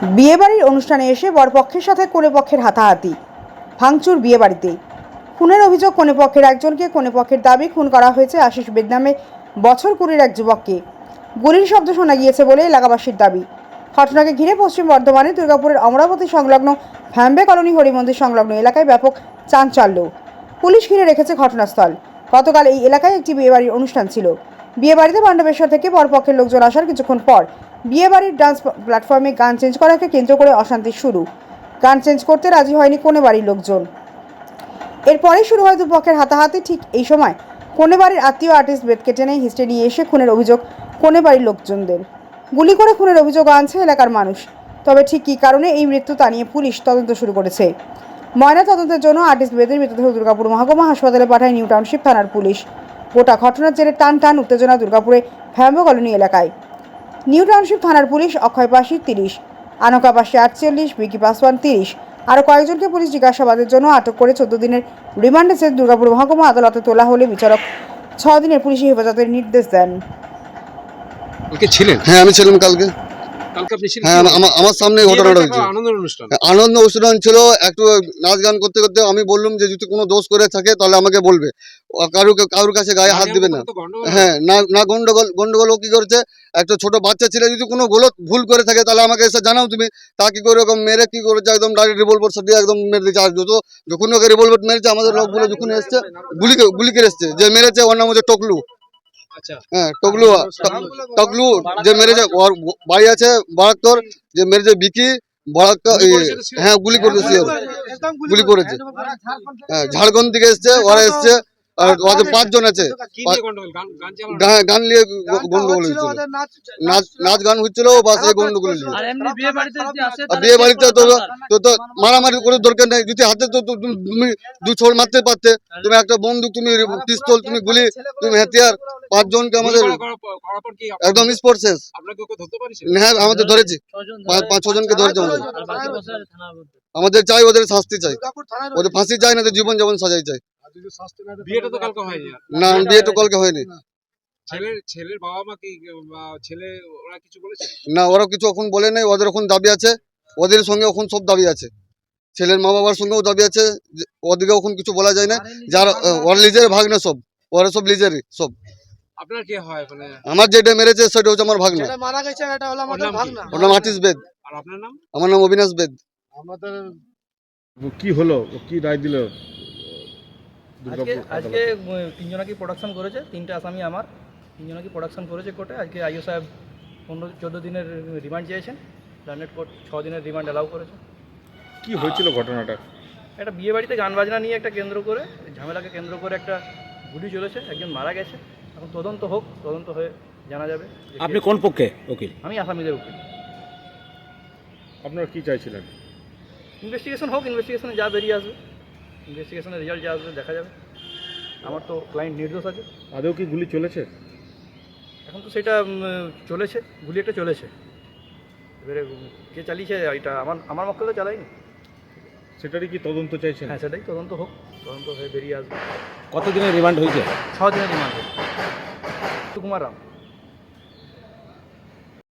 বিয়েবাড়ির অনুষ্ঠানে এসে বরপক্ষের সাথে কনেপক্ষের হাতাহাতি। ভাঙচুর বিয়েবাড়িতে। খুনের অভিযোগ কনেপক্ষের একজনকে কনেপক্ষের দাবি খুন করা হয়েছে আশিস বেদ নামে বছর কুড়ির এক যুবককে। গুলির শব্দ শোনা গিয়েছে বলে এলাকাবাসীর দাবি। ঘটনাকে ঘিরে পশ্চিম বর্ধমানে দুর্গাপুরের অমরাবতী সংলগ্ন ফ্যাম্বে কলোনি হরিমন্দির সংলগ্ন এলাকায় ব্যাপক চাঞ্চল্য। পুলিশ ঘিরে রেখেছে ঘটনাস্থল। গতকাল এই এলাকায় একটি বিয়েবাড়ির অনুষ্ঠান ছিল। বিয়েবাড়িতে পাণ্ডবেশ্বর থেকে বরপক্ষের লোকজন আসার কিছুক্ষণ পর বিয়েবাড়ির ডান্স প্ল্যাটফর্মে গান চেঞ্জ করাকে কেন্দ্র করে অশান্তি শুরু। গান চেঞ্জ করতে রাজি হয়নি কোনে বাড়ির লোকজন। এরপরেই শুরু হয় দুপক্ষের হাতাহাতি। ঠিক এই সময় কোনে বাড়ির আত্মীয় আর্টিস্ট বেদকে টেনে হিস্টে নিয়ে এসে খুনের অভিযোগ কোনে বাড়ির লোকজনদের। গুলি করে খুনের অভিযোগ আনছে এলাকার মানুষ। তবে ঠিক কী কারণে এই মৃত্যু তা নিয়ে পুলিশ তদন্ত শুরু করেছে। ময়না তদন্তের জন্য আর্টিস্ট বেদের মৃতদেহ দুর্গাপুর মহকুমা হাসপাতালে পাঠায় নিউ টাউনশিপ থানার পুলিশ। গোটা ঘটনার জেরে টান টান উত্তেজনা দুর্গাপুরে ফ্যাম্বো কলোনি এলাকায়। নিউ টাউনশিপ থানার পুলিশ অক্ষয় পাশি তিরিশ আনকা পাশে আটচল্লিশ বিকি পাসওয়ান তিরিশ আরও কয়েকজনকে পুলিশ জিজ্ঞাসাবাদের জন্য আটক করে চোদ্দ দিনের রিমান্ডে চেয়ে দুর্গাপুর মহকুমা আদালতে তোলা হলে বিচারক ছ দিনের পুলিশি হেফাজতের নির্দেশ দেন। কালকে ছিলেন? হ্যাঁ আমি ছিলাম কালকে। হ্যাঁ আমার সামনে ঘটনাটা হয়েছে একটা আনন্দের অনুষ্ঠান। আনন্দ অনুষ্ঠান ছিল একটু নাচ গান করতে করতে আমি বললাম যে যদি কোনো দোষ করে থাকে তাহলে আমাকে বলবে। ও কারুর কাছে গায়ে হাত দিবে না। গন্ডগোল হ্যাঁ না গন্ডগোল গন্ডগোল ও কি করেছে? একটা ছোট বাচ্চা ছেলে যদি কোনো গলত ভুল করে থাকে তাহলে আমাকে এসে জানাও তুমি। তা কি করে ওরকম মেরে কি করেছে? একদম ডাইরেক্ট রিভলভার দিয়ে একদম মেরে দিয়েছে। আর যত যখন ওকে রিভলভার মেরেছে আমাদের লোকগুলো যখন এসছে গুলি গুলি করে এসছে। যে মেরেছে ওর নাম হচ্ছে টকলু। হ্যাঁ টকলু টকলু যে মেরেছে ওর বাড়ি আছে বারাক্তর যে মেরেছে বিকি বারাক্তর? হ্যাঁ গুলি করেছে গুলি করেছে। হ্যাঁ ঝাড়খন্ড থেকে এসছে ওরা এসছে। আর ওদের পাঁচজন আছে। গান নিয়ে গন্ডগোল হয়েছিল। নাচ নাচ গান হচ্ছিল বাস গন্ডগোল হয়েছিল। আর বিয়ে বাড়িতে যদি আসে আর বিয়ে বাড়িতে তো তো তো মারামারি করে দরকার নেই যদি হাতে তো তুমি দু ছোড় মারতে পারতে তুমি একটা বন্দুক তুমি পিস্তল তুমি গুলি তুমি হাতিয়ার পাঁচজনকে আমাদের একদম স্পোর্ট শেষ। আপনাকে ওকে ধরতে পারিস হ্যাঁ আমাদের ধরেছি। পাঁচ পাঁচ ছজনকে ধরেছে আমাদের। আমাদের চাই ওদের শাস্তি চাই। ওদের ফাঁসি চাই না তো জীবন যেমন সাজাই চাই। বিয়েটা তো কালকে হয়নি না বিয়ে তো কলকে হয়নি। ছেলের ছেলের বাবা মা কি ছেলে ওরা কিছু বলেছে? না ওরা কিছু এখন বলে নাই ওদের এখন দাবি আছে ওদের সঙ্গে এখন সব দাবি আছে। ছেলের মা বাবার সঙ্গেও দাবি আছে যে ওদিকে এখন কিছু বলা যায় না যার ওর লিজের ভাগ না সব ওরা সব লিজেরই সব। আপনার কি হয় মানে? আমার যেটা মেরেছে সেটা হচ্ছে আমার ভাগনা। যেটা মারা গেছে এটা হলো আমাদের ওর নাম কি? ভাগনা। ওর নাম আর্টিস্ট বেদ। আর আপনার নাম? আমার নাম অবিনাশ বেদ। আমাদের কি হলো? কি রায় দিল? আজকে আজকে তিনজনাকে প্রোডাকশন করেছে তিনটে আসামি আমার তিনজনাকে প্রোডাকশন করেছে কোর্টে। আজকে আইও সাহেব পনেরো চোদ্দ দিনের রিমান্ড চেয়েছেন লার্নেট কোর্ট ছ দিনের রিমান্ড অ্যালাউ করেছে। কি হয়েছিল ঘটনাটা? একটা বিয়ে বাড়িতে গান বাজনা নিয়ে একটা কেন্দ্র করে ঝামেলাকে কেন্দ্র করে একটা গুলি চলেছে একজন মারা গেছে। এখন তদন্ত হোক তদন্ত হয়ে জানা যাবে আপনি কোন পক্ষে উকিল? আমি আসামিদের উকিল। আপনারা কি চাইছিলেন? ইনভেস্টিগেশন হোক ইনভেস্টিগেশনে যা বেরিয়ে আসবে। ইনভেস্টিগেশনের রেজাল্ট যা আসবে দেখা যাবে। আমার তো ক্লায়েন্ট নির্দোষ আছে। আদৌ কি গুলি চলেছে? এখন তো সেটা চলেছে গুলি একটা চলেছে। এবারে কে চালিয়েছে এটা আমার আমার পক্ষে তো চালাইনি। সেটারই কি তদন্ত চাইছেন? হ্যাঁ সেটাই তদন্ত হোক তদন্ত হয়ে বেরিয়ে আসবে। কতদিনের রিমান্ড হয়েছে? ছ দিনের রিমান্ড কুমার রাম।